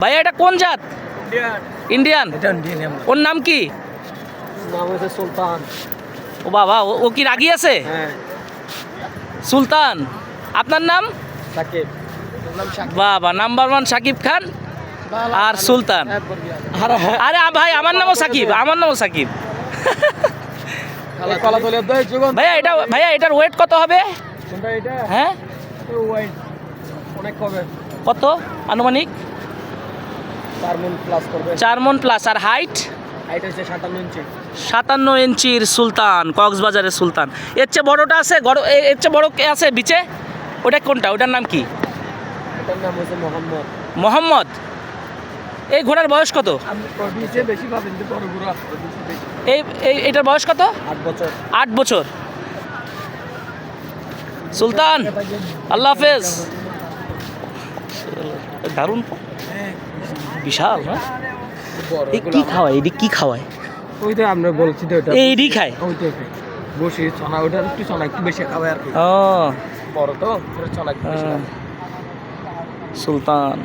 ভাইয়া এটা কোন জাত? ইন্ডিয়ান। এটা ওর নাম কি? নাম হচ্ছে সুলতান। ও বাবা ও- ও কি রাগি আছে? হ্যাঁ। সুলতান। আপনার নাম? সাকিব। নাম বাবা নাম্বার ওয়ান সাকিব খান আর সুলতান। আরে হ্যাঁ। আরে ভাই আমার নামও সাকিব আমার নামও সাকিব। ভাইয়া এটা ভাইয়া এটার ওয়েট কত হবে? হ্যাঁ? কত? আনুমানিক? চার মন প্লাস আর হাইট সাতান্ন ইঞ্চির সুলতান কক্সবাজারের সুলতান। এর চেয়ে বড়টা আছে এর চেয়ে বড় কে আছে বিচে? ওটা কোনটা? ওটার নাম কি? মোহাম্মদ। এই ঘোড়ার বয়স কত? এই এটার বয়স কত? আট বছর। সুলতান আল্লাহ হাফেজ। দারুণ। বিশাল না? এই কি খাওয়ায়? এটি কি খাওয়ায়? ওইটা আমরা বলছি তো ওটা এইটি খায়? ওইটাই খাই। বসি চনা ওটা একটু চনা একটু বেশি খাওয়ায় আর কি। ও। বড় তো চনা একটু বেশি সুলতান।